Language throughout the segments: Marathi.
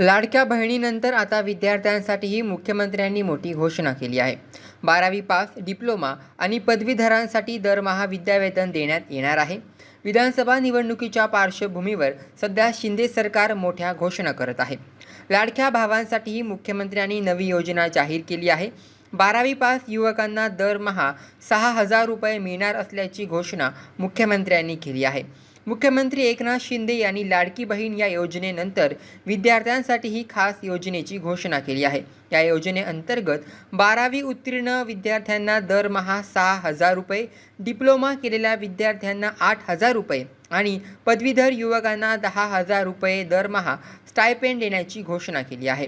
लाडक्या बहिणीनंतर आता विद्यार्थ्यांसाठीही मुख्यमंत्र्यांनी मोठी घोषणा केली आहे. बारावी पास डिप्लोमा आणि पदवीधरांसाठी दरमहा विद्यावेतन देण्यात येणार आहे. विधानसभा निवडणुकीच्या पार्श्वभूमीवर सध्या शिंदे सरकार मोठ्या घोषणा करत आहे. लाडक्या भावांसाठीही मुख्यमंत्र्यांनी नवी योजना जाहीर केली आहे. बारावी पास युवकांना दरमहा सहा हजार रुपये मिळणार असल्याची घोषणा मुख्यमंत्र्यांनी केली आहे. मुख्यमंत्री एकनाथ शिंदे यांनी लाडकी बहीण या योजनेनंतर विद्यार्थ्यांसाठीही खास योजनेची घोषणा केली आहे. या योजनेअंतर्गत बारावी उत्तीर्ण विद्यार्थ्यांना दरमहा सहा हजार रुपये डिप्लोमा केलेल्या विद्यार्थ्यांना आठ हजार रुपये आणि पदवीधर युवकांना दहा हजार रुपये दरमहा स्टायपेंड देण्याची घोषणा केली आहे.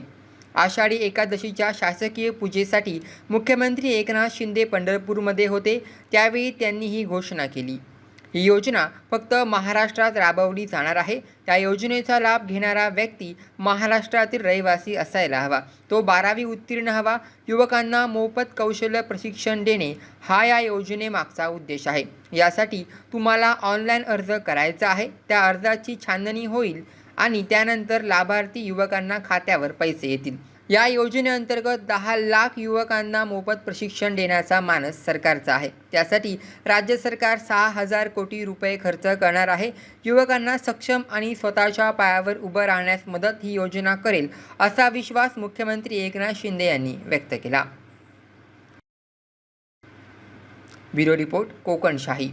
आषाढी एकादशीच्या शासकीय पूजेसाठी मुख्यमंत्री एकनाथ शिंदे पंढरपूरमध्ये होते. त्यावेळी त्यांनी ही घोषणा केली. ही योजना फक्त महाराष्ट्रात राबवली जाणार आहे. त्या योजनेचा लाभ घेणारा व्यक्ती महाराष्ट्रातील रहिवासी असायला हवा. तो बारावी उत्तीर्ण हवा. युवकांना मोफत कौशल्य प्रशिक्षण देणे हा या योजनेमागचा उद्देश आहे. यासाठी तुम्हाला ऑनलाईन अर्ज करायचा आहे. त्या अर्जाची छाननी होईल आणि त्यानंतर लाभार्थी युवकांना खात्यावर पैसे येतील. या योजनेअंतर्गत दहा लाख युवकांना मोफत प्रशिक्षण देण्याचा मानस सरकारचा आहे. त्यासाठी राज्य सरकार सहा हजार कोटी रुपये खर्च करणार आहे. युवकांना सक्षम आणि स्वतःच्या पायावर उभं राहण्यास मदत ही योजना करेल असा विश्वास मुख्यमंत्री एकनाथ शिंदे यांनी व्यक्त केला. Bureau report Kokanshahi.